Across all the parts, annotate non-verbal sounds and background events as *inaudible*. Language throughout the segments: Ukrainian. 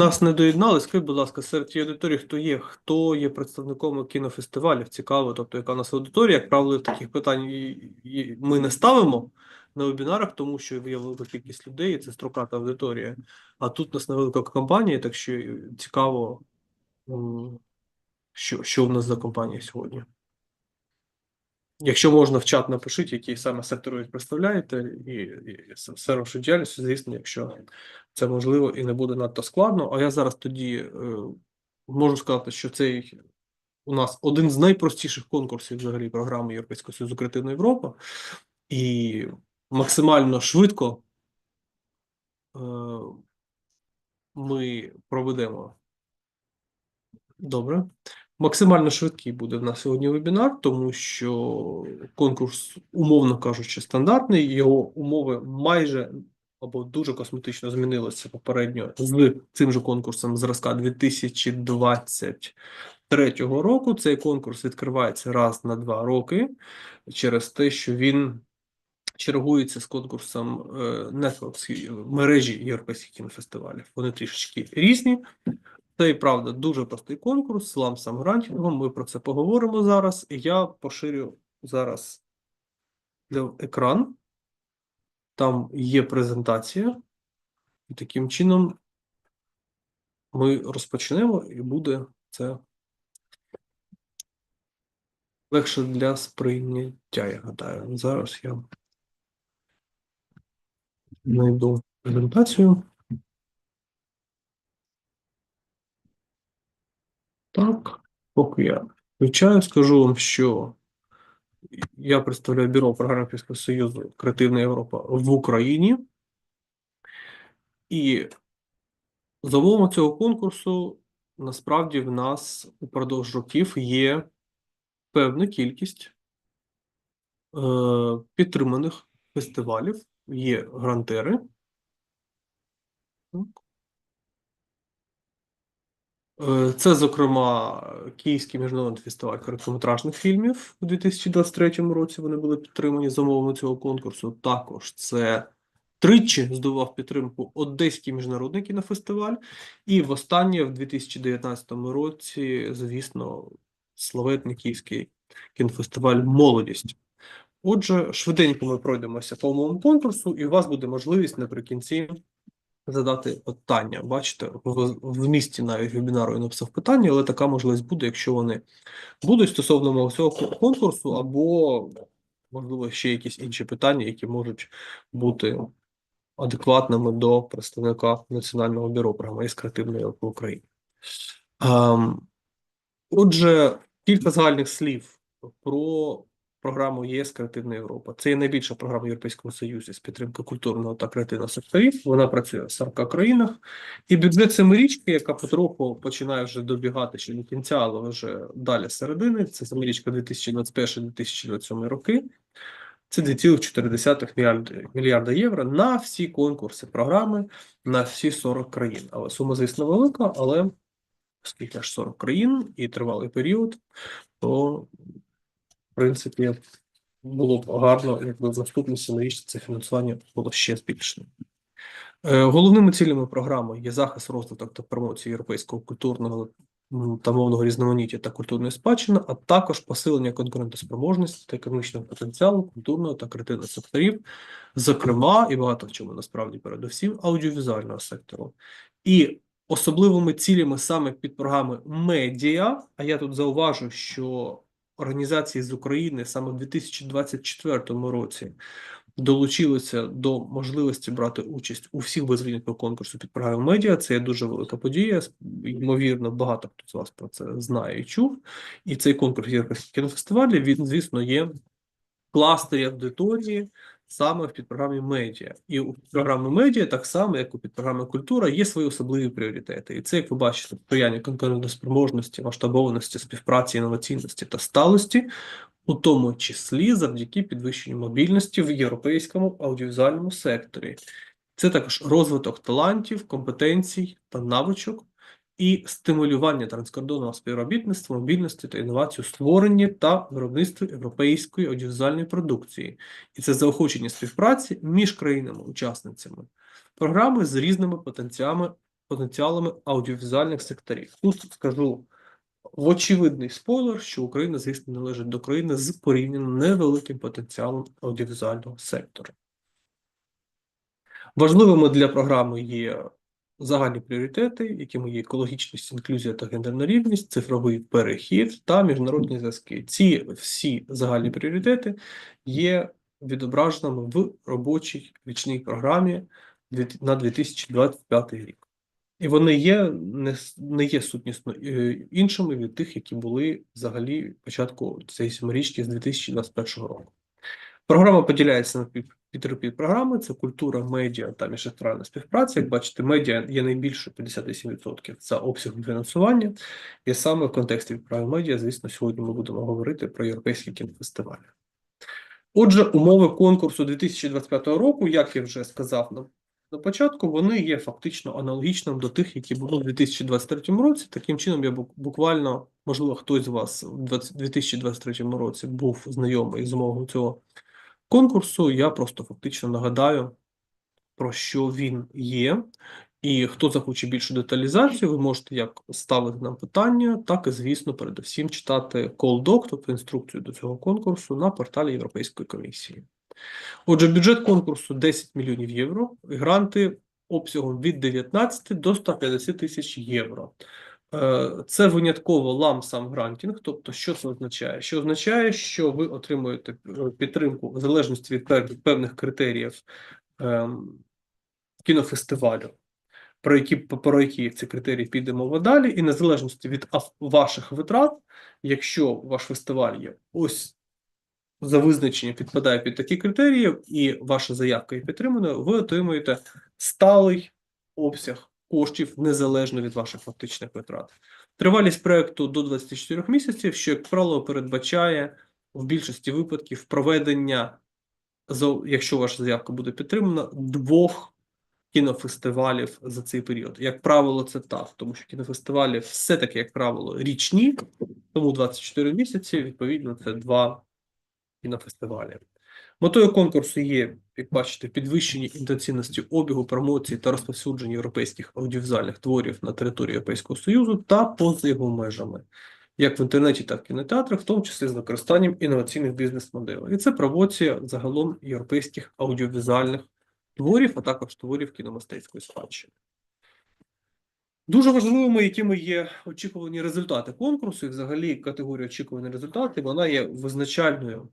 нас не доєднали, скажіть, будь ласка, серед тієї аудиторії, хто є, хто є представником кінофестивалів, цікаво, тобто яка у нас аудиторія, як правило, таких питань ми не ставимо на вебінарах, тому що є велика кількість людей, і це строката аудиторія. А тут у нас невелика компанія, так що цікаво, що, що в нас за компанія сьогодні. Якщо можна в чат напишіть, які саме сектори ви представляєте, і, і все вашу діяльність, звісно, якщо це можливо і не буде надто складно. А я зараз тоді е, можу сказати, що цей у нас один з найпростіших конкурсів взагалі програми Європейського Союзу Креативна Європа, і максимально швидко е, ми проведемо. Добре. Максимально швидкий буде в нас сьогодні вебінар, тому що конкурс, умовно кажучи, стандартний. Його умови майже або дуже косметично змінилися попередньо з цим же конкурсом зразка 2023 року. Цей конкурс відкривається раз на два роки через те, що він чергується з конкурсом е, Netflix, мережі європейських кінофестивалів. Вони трішечки різні. Це і правда дуже простий конкурс з ламсам грантінгом. Ми про це поговоримо зараз. Я поширю зараз екран. Там є презентація, і таким чином ми розпочнемо, і буде це легше для сприйняття, я гадаю. Зараз я знайду презентацію. Так, поки я включаю, скажу вам, що я представляю бюро програми Європейського Союзу Креативна Європа в Україні. І за умовами цього конкурсу насправді в нас упродовж років є певна кількість е, підтриманих фестивалів, є грантери. Так. Е, Це, зокрема, Київський міжнародний фестиваль короткометражних фільмів у 2023 році. Вони були підтримані за умовами цього конкурсу. Також це тричі здобував підтримку Одеський міжнародний кінофестиваль, і востаннє в 2019 році, звісно, славетний Київський кінофестиваль Молодість. Отже, швиденько ми пройдемося по умовам конкурсу, і у вас буде можливість наприкінці задати питання. Бачите, в, в місті навіть вебінару я написав питання, але така можливість буде, якщо вони будуть стосовно мого цього конкурсу, або, можливо, ще якісь інші питання, які можуть бути адекватними до представника Національного бюро програми із креативної України. Ем, отже, кілька загальних слів про програму ЄС Креативна Європа. Це є найбільша програма Європейського Союзу з підтримки культурного та креативного секторів. Вона працює в 40 країнах. І бюджет семирічки, яка потроху починає вже добігати ще до кінця, але вже далі середини. Це семирічка 2021-2027 роки. Це 2,4 мільярда, євро на всі конкурси програми на всі 40 країн. Але сума, звісно, велика, але оскільки аж 40 країн і тривалий період, то принципі було б гарно, якби в наступній семирічці це фінансування було ще збільшено. Е, Головними цілями програми є захист, розвиток та промоція європейського культурного та мовного різноманіття та культурної спадщини, а також посилення конкурентоспроможності та економічного потенціалу культурного та креативного секторів, зокрема, і багато в чому насправді передусім аудіовізуального сектору. І особливими цілями саме під програми медіа, а я тут зауважу, що організації з України саме в 2024 році долучилися до можливості брати участь у всіх без винятку конкурсу під програмою медіа. Це є дуже велика подія. Ймовірно, багато хто з вас про це знає і чув. І цей конкурс Європейських кінофестивалів, він, звісно, є кластері аудиторії саме в підпрограмі медіа. І у програми медіа, так само, як у підпрограмі культура, є свої особливі пріоритети. І це, як ви бачите, сприяння конкурентоспроможності, масштабованості, співпраці, інноваційності та сталості, у тому числі завдяки підвищенню мобільності в європейському аудіовізуальному секторі. Це також розвиток талантів, компетенцій та навичок і стимулювання транскордонного співробітництва, мобільності та інновацій у створенні та виробництві європейської аудіовізуальної продукції. І це заохочення співпраці між країнами-учасницями програми з різними потенціалами потенціалами аудіовізуальних секторів. Тут скажу очевидний спойлер, що Україна, звісно, належить до країни з порівняно невеликим потенціалом аудіовізуального сектору. Важливими для програми є загальні пріоритети, якими є екологічність, інклюзія та гендерна рівність, цифровий перехід та міжнародні зв'язки. Ці всі загальні пріоритети є відображеними в робочій річній програмі на 2025 рік. І вони є не, не є сутнісно е, іншими від тих, які були взагалі початку цієї сьомирічки з 2021 року. Програма поділяється на під- підпідпрограми: це культура, медіа та міжсекторальна співпраця. Як бачите, медіа є найбільше 57% за обсягом фінансування. І саме в контексті відправи медіа, звісно, сьогодні ми будемо говорити про європейські кінофестивалі. Отже, умови конкурсу 2025 року, як я вже сказав на, на початку, вони є фактично аналогічними до тих, які були в 2023 році. Таким чином, я буквально, можливо, хтось з вас у 2023 році був знайомий з умовами цього конкурсу. Я просто фактично нагадаю, про що він є. І хто захоче більшу деталізацію, ви можете як ставити нам питання, так і, звісно, передусім читати call-doc, тобто інструкцію до цього конкурсу на порталі Європейської комісії. Отже, бюджет конкурсу 10 мільйонів євро, гранти обсягом від 19 до 150 тисяч євро. Е, Це винятково ламсам грантінг. Тобто, що це означає? Що означає, що ви отримуєте е, підтримку в залежності від певних критеріїв ем, кінофестивалю, про які про які ці критерії піде мова далі, і незалежності від ваших витрат, якщо ваш фестиваль є ось за визначенням підпадає під такі критерії, і ваша заявка є підтриманою, ви отримуєте сталий обсяг коштів незалежно від ваших фактичних витрат. Тривалість проекту до 24 місяців, що, як правило, передбачає в більшості випадків проведення, якщо ваша заявка буде підтримана, двох кінофестивалів за цей період. Як правило, це так, тому що кінофестивалі все-таки, як правило, річні, тому 24 місяці, відповідно, це два кінофестивалі. Метою конкурсу є, як бачите, підвищення інтенсивності обігу, промоції та розповсюдження європейських аудіовізуальних творів на території Європейського Союзу та поза його межами, як в інтернеті, так і в кінотеатрах, в тому числі з використанням інноваційних бізнес-моделей. І це промоція загалом європейських аудіовізуальних творів, а також творів кіномистецької спадщини. Дуже важливими, якими є очікувані результати конкурсу, і взагалі категорія очікувані результати, вона є визначальною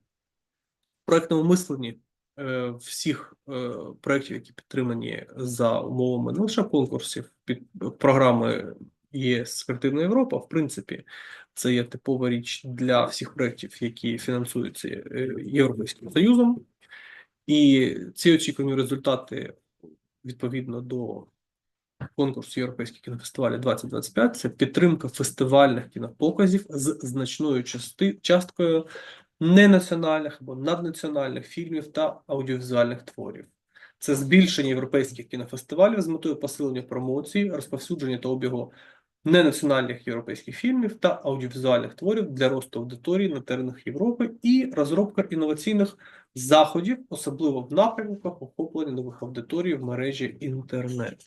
проектному мисленні е, всіх е, проєктів, які підтримані за умовами не лише конкурсів, під програми ЄС Креативна Європа. В принципі, це є типова річ для всіх проєктів, які фінансуються е, Європейським Союзом. І ці очікувані результати відповідно до конкурсу Європейських кінофестивалів 2025 це підтримка фестивальних кінопоказів з значною часткою ненаціональних або наднаціональних фільмів та аудіовізуальних творів. Це збільшення європейських кінофестивалів з метою посилення промоції, розповсюдження та обігу ненаціональних європейських фільмів та аудіовізуальних творів для росту аудиторії на теренах Європи і розробка інноваційних заходів, особливо в напрямках охоплення нових аудиторій в мережі інтернет.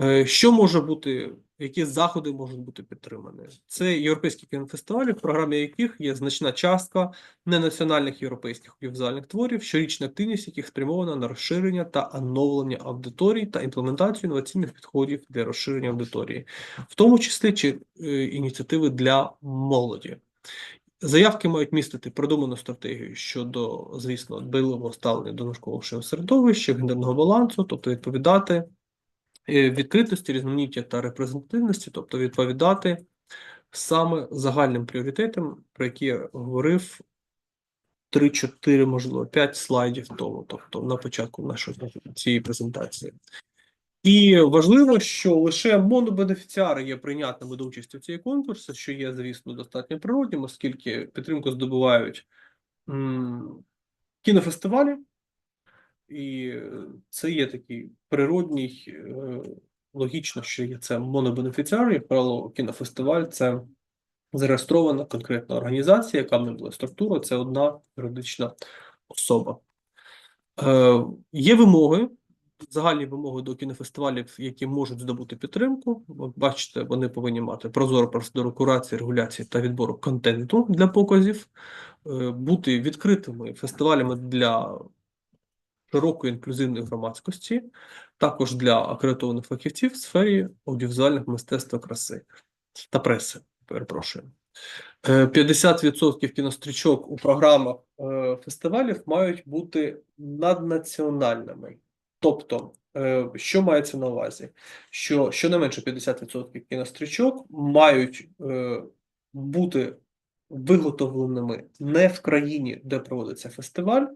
Е, Що може бути, які заходи можуть бути підтримані? Це європейські кінофестивалі, в програмі яких є значна частка ненаціональних європейських аудіовізуальних творів, щорічна активність яких спрямована на розширення та оновлення аудиторій та імплементацію інноваційних підходів для розширення аудиторії, в тому числі чи е, ініціативи для молоді. Заявки мають містити продуману стратегію щодо, звісно, дбайливого ставлення до навколишнього середовища, гендерного балансу, тобто відповідати відкритості, різноманіття та репрезентативності, тобто відповідати саме загальним пріоритетам, про які я говорив 3-4, можливо, 5 слайдів тому, тобто на початку нашої цієї презентації. І важливо, що лише монобенефіціари є прийнятними до участі в цій конкурсі, що є, звісно, достатньо природнім, оскільки підтримку здобувають м, кінофестивалі, і це є такий природній, е, логічно, що є це монобенефіціар, як правило, кінофестиваль це зареєстрована конкретна організація, яка в неї була структура, це одна юридична особа. Е, є вимоги загальні вимоги до кінофестивалів, які можуть здобути підтримку. От Бачите, вони повинні мати прозору процедуру курації, регуляції та відбору контенту для показів, е, бути відкритими фестивалями для широкої інклюзивної громадськості, також для акредитованих фахівців в сфері аудіовізуальних мистецтв краси та преси. Перепрошую. Е, 50% кінострічок у програмах е, фестивалів мають бути наднаціональними. Тобто, е, що мається на увазі? Що щонайменше 50% кінострічок мають е, бути виготовленими не в країні, де проводиться фестиваль,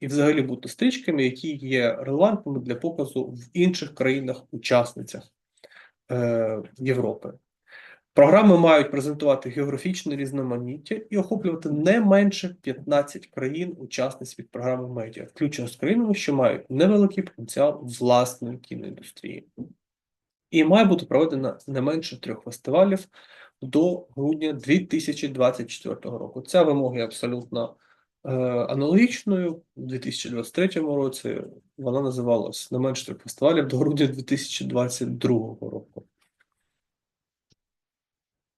і взагалі бути стрічками, які є релевантними для показу в інших країнах-учасницях е, Європи. Програми мають презентувати географічне різноманіття і охоплювати не менше 15 країн-учасниць від програми медіа, включно з країнами, що мають невеликий потенціал власної кіноіндустрії. І має бути проведено не менше трьох фестивалів до грудня 2024 року. Ця вимога є абсолютно аналогічною. У 2023 році вона називалась не менше трьох фестивалів до грудня 2022 року.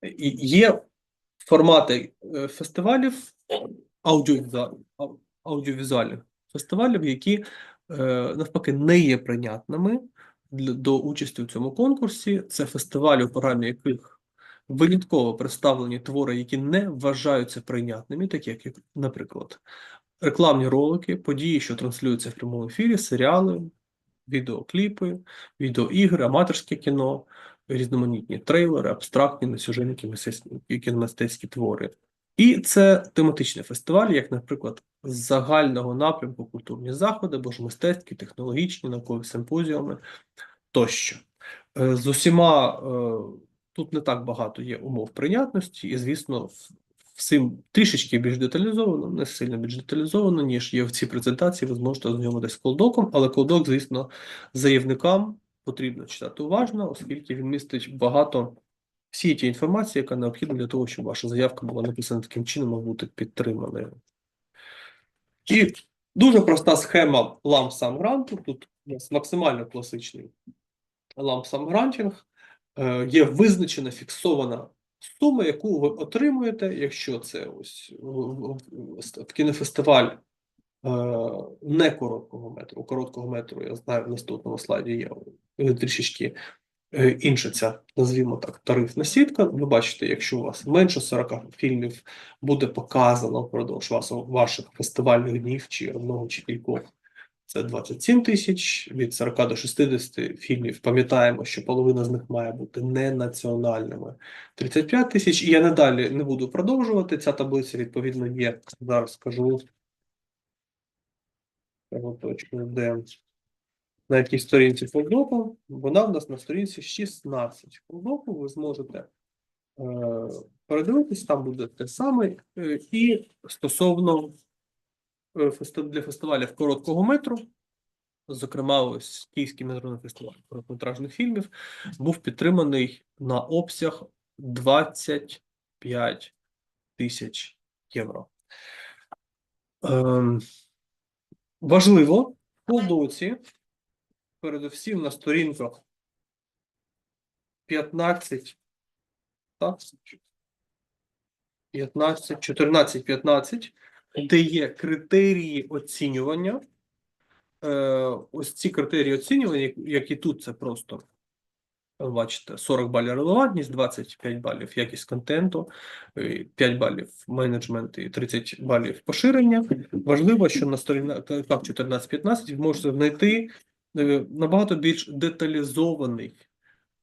І Є формати е, фестивалів, аудіовізуальних, фестивалів, які е, навпаки не є прийнятними до участі у цьому конкурсі. Це фестивалі, у програмі яких винятково представлені твори, які не вважаються прийнятними, такі як, наприклад, рекламні ролики, події, що транслюються в прямому ефірі, серіали, відеокліпи, відеоігри, аматорське кіно, різноманітні трейлери, абстрактні кіномистецькі- кіномистецькі твори. І це тематичний фестиваль, як, наприклад, з загального напрямку культурні заходи, або ж мистецькі, технологічні, наукові симпозіуми тощо. Е, З усіма е, тут не так багато є умов прийнятності, і, звісно, всім трішечки більш деталізовано, не сильно більш деталізовано, ніж є в цій презентації. Ви зможете ознайомитися з колдоком, але колдок, звісно, заявникам потрібно читати уважно, оскільки він містить багато всієї тієї інформації, яка необхідна для того, щоб ваша заявка була написана таким чином, а бути підтриманою. І дуже проста схема ламп-сам гранту. Тут у нас максимально класичний ламп-сам грантінг. Е, Є визначена фіксована сума, яку ви отримуєте, якщо це ось в- кінофестиваль е, не короткого метру. Короткого метру, я знаю, в наступному слайді є трішечки е, інша ця, назвімо так, тарифна сітка. Ви бачите, якщо у вас менше 40 фільмів буде показано впродовж вас- ваших фестивальних днів чи одного чи кількох, це 27 тисяч, від 40 до 60 фільмів. Пам'ятаємо, що половина з них має бути не національними. 35 тисяч, і я надалі не буду продовжувати. Ця таблиця, відповідно, є, зараз скажу, точно де на якій сторінці фолдоку. Вона в нас на сторінці 16 фолдоку. Ви зможете е, передивитись, там буде те саме. Е, і стосовно для фестивалів короткого метру, зокрема, ось Київський міжнародний фестиваль короткометражних фільмів, був підтриманий на обсяг 25 тисяч євро. Ем, Важливо в Колдоці, передусім на сторінках 15, так? 15, 14, 15, де є критерії оцінювання. Е, ось ці критерії оцінювання, як- які тут це просто, бачите, 40 балів релевантність, 25 балів якість контенту, е, 5 балів менеджмент і 30 балів поширення. Важливо, що на сторінках 14-15 ви можете знайти е, набагато більш деталізований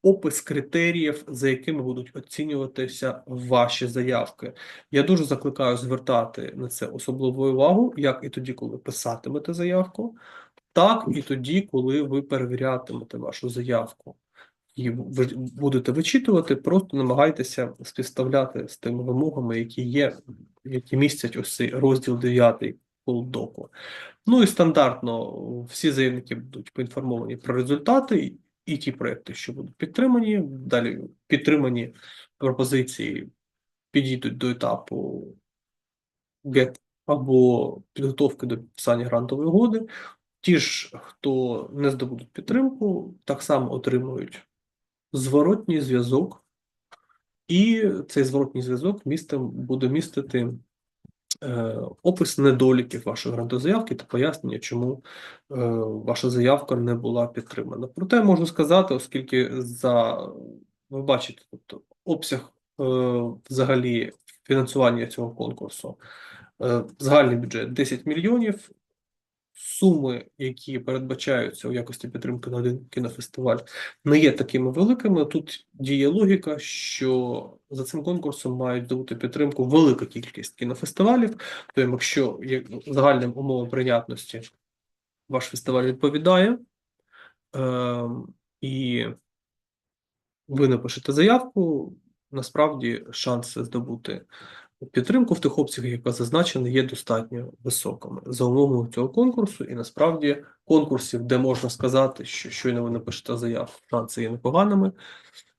опис критеріїв, за якими будуть оцінюватися ваші заявки. Я дуже закликаю звертати на це особливу увагу, як і тоді, коли писатимете заявку, так і тоді, коли ви перевірятимете вашу заявку. І ви будете вичитувати, просто намагайтеся співставляти з тими вимогами, які є, які містять ось цей розділ 9 полдоку. Ну і стандартно всі заявники будуть поінформовані про результати і ті проекти, що будуть підтримані. Далі підтримані пропозиції підійдуть до етапу ГЕТ або підготовки до підписання грантової угоди. ті ж, хто не здобудуть підтримку, так само отримують зворотній зв'язок, і цей зворотній зв'язок містом буде містити опис недоліків вашої грантозаявки та пояснення, чому е, ваша заявка не була підтримана. Проте можу сказати, оскільки за ви бачите, тобто обсяг е, взагалі фінансування цього конкурсу, е, загальний бюджет 10 мільйонів. Суми, які передбачаються у якості підтримки на один кінофестиваль, не є такими великими. Тут діє логіка, що за цим конкурсом мають здобути підтримку велика кількість кінофестивалів. То якщо є загальним умовам прийнятності ваш фестиваль відповідає, е, і ви напишете заявку, насправді шанси здобути підтримку в тих обсягах, яка зазначена, є достатньо високими за умовами цього конкурсу. І насправді конкурсів, де можна сказати, що щойно ви напишете заявку, шанси є непоганими.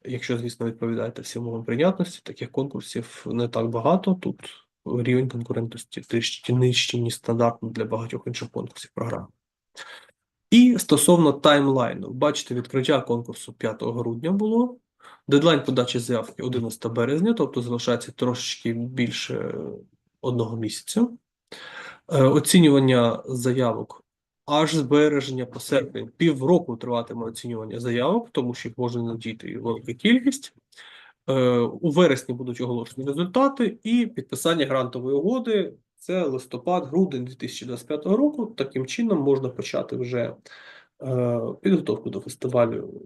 Якщо, звісно, відповідаєте всім умовам прийнятності, таких конкурсів не так багато. Тут рівень конкурентності трішки нижчий, ніж стандартно для багатьох інших конкурсів програм. І стосовно таймлайну, бачите, відкриття конкурсу 5 грудня було. Дедлайн подачі заявки 11 березня, тобто залишається трошечки більше одного місяця. Е, Оцінювання заявок аж з бережня по серпень. Півроку триватиме оцінювання заявок, тому що їх може надійти велика кількість. Е, У вересні будуть оголошені результати і підписання грантової угоди. Це листопад-грудень 2025 року. Таким чином можна почати вже е, підготовку до фестивалю,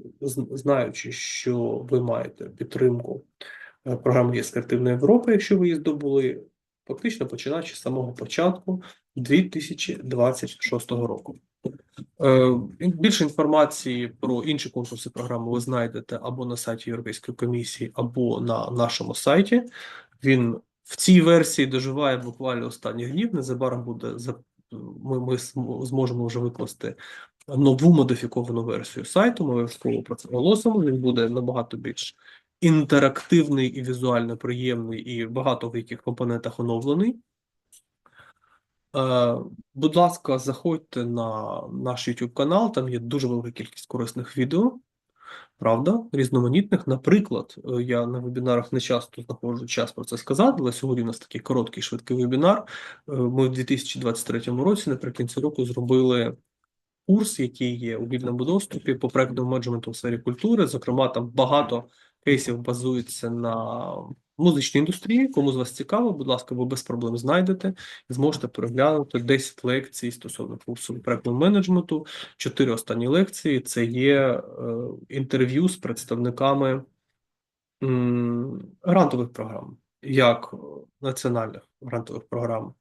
знаючи, що ви маєте підтримку е, програми ЄС Креативна Європа, якщо ви її здобули, фактично починаючи з самого початку 2026 року. Е, Більше інформації про інші конкурси програми ви знайдете або на сайті Європейської комісії, або на нашому сайті. Він в цій версії доживає буквально останніх днів. Незабаром буде ми, ми зможемо вже викласти нову модифіковану версію сайту. Ми обов'язково про це оголосимо. Він буде набагато більш інтерактивний і візуально приємний, і багато в яких компонентах оновлений. Е, Будь ласка, заходьте на наш YouTube канал, там є дуже велика кількість корисних відео, правда, різноманітних. Наприклад, е, я на вебінарах не часто знаходжу час про це сказати, але сьогодні у нас такий короткий швидкий вебінар. Е, Ми в 2023 році, наприкінці року, зробили курс, який є у вільному доступі по проектному менеджменту в сфері культури. Зокрема, там багато кейсів базується на музичній індустрії. Кому з вас цікаво, будь ласка, ви без проблем знайдете і зможете переглянути 10 лекцій стосовно курсу проектного менеджменту. Чотири останні лекції це є е, інтерв'ю з представниками грантових програм, як національних грантових програм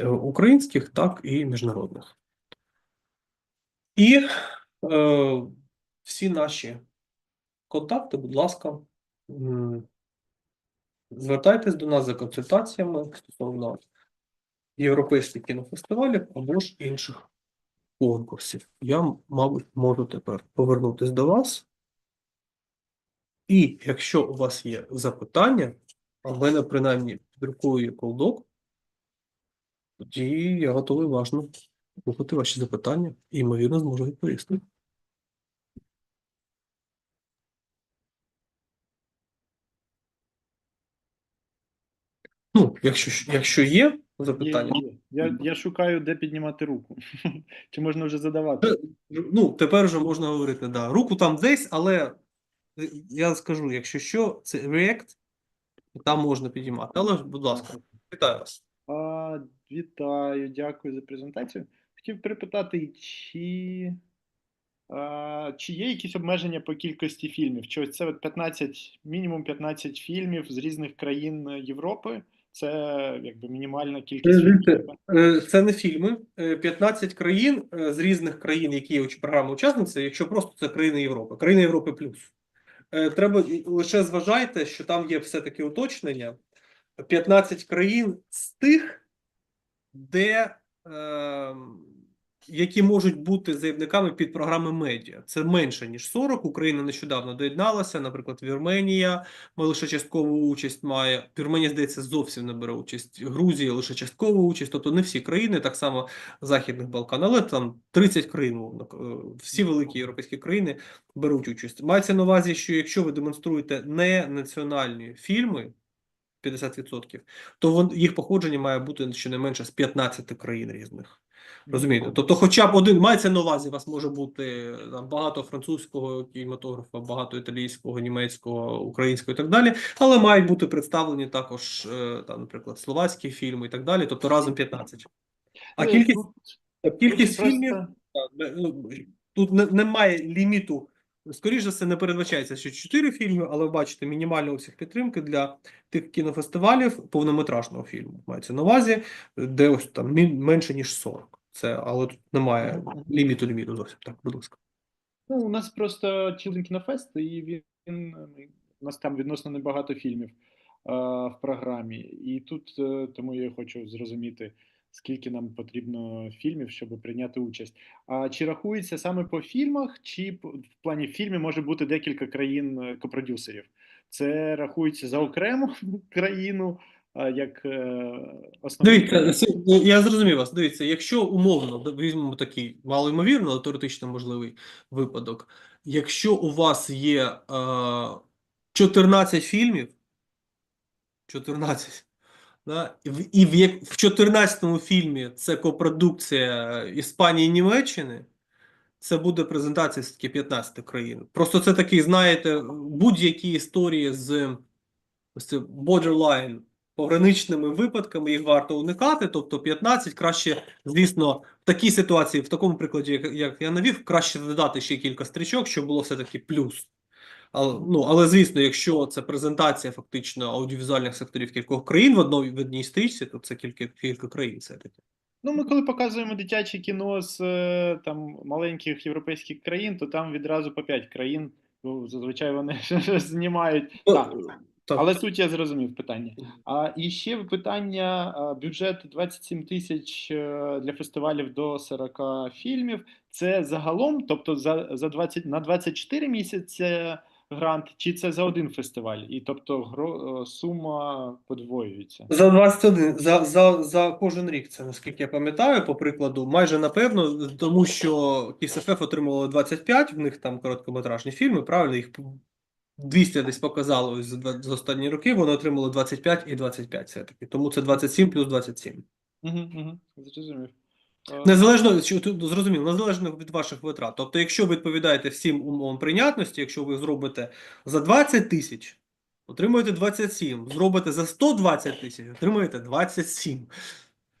е, українських, так і міжнародних. І е, всі наші контакти, будь ласка, звертайтесь до нас за консультаціями стосовно європейських кінофестивалів або ж інших конкурсів. Я, мабуть, можу тепер повернутися до вас. І якщо у вас є запитання, а в мене принаймні під рукою колдок, тоді я готовий уважно слухати ваші запитання і, ймовірно, зможу відповісти. Ну, якщо, якщо є запитання, є. Я, я шукаю, де піднімати руку. *laughs* Чи можна вже задавати? ну, тепер вже можна говорити, да. Руку там десь, але е, я скажу, якщо що, це React, там можна підіймати. Але, будь ласка, вітаю вас. А, вітаю, дякую за презентацію. Хотів припитати, чи, а, чи є якісь обмеження по кількості фільмів? Чи ось це от 15, мінімум 15 фільмів з різних країн Європи? Це якби мінімальна кількість фільмів? Е, Це не фільми. Е, 15 країн е, з різних країн, які є програми учасниці, якщо просто це країни Європи, країни Європи плюс. Е, Треба лише зважайте, що там є все-таки уточнення. 15 країн з тих, де ем, які можуть бути заявниками під програми медіа. Це менше ніж 40. Україна нещодавно доєдналася. Наприклад, Вірменія лише часткову участь має. Вірменія, здається, зовсім не бере участь. Грузія лише часткову участь. Тобто не всі країни, так само Західних Балкан, але там 30 країн. умовно, е, Всі великі європейські країни беруть участь. Мається на увазі, що якщо ви демонструєте не національні фільми. 50%, то вон, їх походження має бути щонайменше з 15 країн різних. Розумієте? Тобто, хоча б один мається на увазі, у вас може бути там, багато французького кінематографа, багато італійського, німецького, українського і так далі, але мають бути представлені також, е, там, наприклад, словацькі фільми і так далі, тобто разом 15. А кількість, кількість фільмів ну, Тут не- немає ліміту. Скоріше все, не передбачається, що 4 фільми, але ви бачите мінімальний обсяг підтримки для тих кінофестивалів повнометражного фільму. Мається на увазі, де ось там менше ніж 40. Це, але тут немає ліміту ліміту зовсім. Так, будь ласка. Ну, у нас просто Children Кінофест, і він, він у нас там відносно небагато фільмів е, в програмі. І тут е, тому я хочу зрозуміти, скільки нам потрібно фільмів, щоб прийняти участь. А чи рахується саме по фільмах, чи в плані фільмів може бути декілька країн е, копродюсерів? Це рахується за окрему *laughs* країну, як е, основний. Дивіться, ну, я зрозумів вас. Дивіться, якщо умовно візьмемо такий малоймовірно, але теоретично можливий випадок. Якщо у вас є е, 14 фільмів, 14, да, і в, і в, як- в 14 фільмі це копродукція Іспанії і Німеччини, це буде презентація все-таки 15 країн. Просто це такий, знаєте, будь-які історії з ось це borderline пограничними випадками їх варто уникати. Тобто 15 краще, звісно, в такій ситуації, в такому прикладі, як я навів, краще додати ще кілька стрічок, щоб було все-таки плюс. Але, ну, але звісно, якщо це презентація фактично аудіовізуальних секторів кількох країн в одній, в одній стрічці, то це кілька, кілька країн все-таки. Ну, ми коли показуємо дитяче кіно з е, там маленьких європейських країн, то там відразу по 5 країн. Ну, зазвичай вони *laughs* знімають. Ну, Так, так. але суть я зрозумів питання. А і ще питання: бюджет 27 тисяч е, для фестивалів до 40 фільмів. Це загалом, тобто за, за 20, на 24 місяці грант, чи це за один фестиваль? І тобто гро, е, сума подвоюється. За 21, за, за, за кожен рік це, наскільки я пам'ятаю, по прикладу, майже напевно, тому що КСФФ отримували 25, в них там короткометражні фільми, правильно, їх 200 десь показало ось за, за останні роки, вони отримали 25 і 25 все-таки. Тому це 27 плюс 27. Угу, угу, зрозумів. Е, Незалежно, що тут зрозуміло, незалежно від ваших витрат. Тобто, якщо ви відповідаєте всім умовам прийнятності, якщо ви зробите за 20 тисяч, отримуєте 27, зробите за 120 тисяч, отримуєте 27.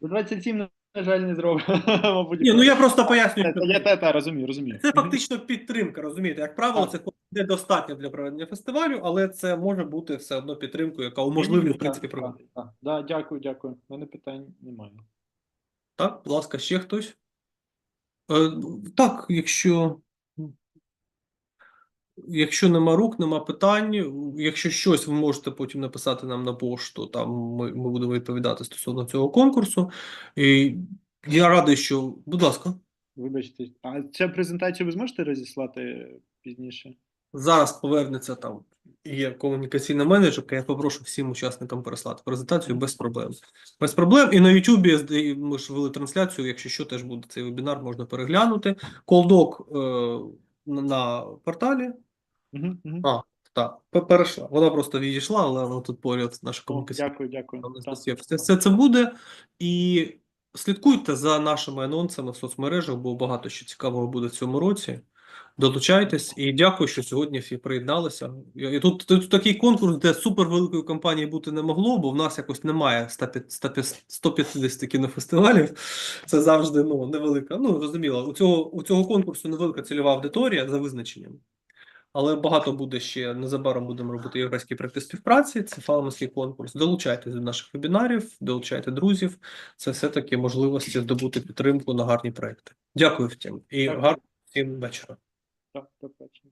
За 27, на жаль, не. *laughs* Мабуть, Ні, ну я просто пояснюю, я та, та, розумію, розумію. це фактично підтримка, розумієте? Як правило, це недостатньо для проведення фестивалю, але це може бути все одно підтримкою, яка уможливлює, в принципі, проведення. так, дякую, дякую. У мене питань немає. Так, будь ласка, ще хтось? Е, так, якщо. Якщо нема рук, нема питань. Якщо щось, ви можете потім написати нам на пошту. Там ми, ми будемо відповідати стосовно цього конкурсу. І я радий, що. Будь ласка, Вибачте, а цю презентацію ви зможете розіслати пізніше? зараз повернеться там. Є комунікаційна менеджерка. Я попрошу всім учасникам переслати презентацію без проблем. Без проблем. І на Ютубі ми ж вели трансляцію. Якщо що, теж буде цей вебінар, можна переглянути. Колдок е, на- порталі. Угу, угу. А, так, перейшла. Вона просто відійшла, але вона тут поряд наша комунікація. Дякую, дякую. Все, все це буде. І слідкуйте за нашими анонсами в соцмережах, бо багато що цікавого буде в цьому році. Долучайтесь і дякую, що сьогодні всі приєдналися. І тут, тут такий конкурс, де супервеликої компанії бути не могло, бо в нас якось немає 150 150 кінофестивалів. Це завжди ну, невелика. Ну, розуміло, у цього, у цього конкурсу невелика цільова аудиторія за визначенням. Але багато буде ще незабаром будемо робити європейські проекти співпраці. Це фаламовський конкурс. Долучайтесь до наших вебінарів, долучайте друзів. Це все-таки можливості здобути підтримку на гарні проекти. Дякую втім, і гарного всім вечора. Так, до побачення.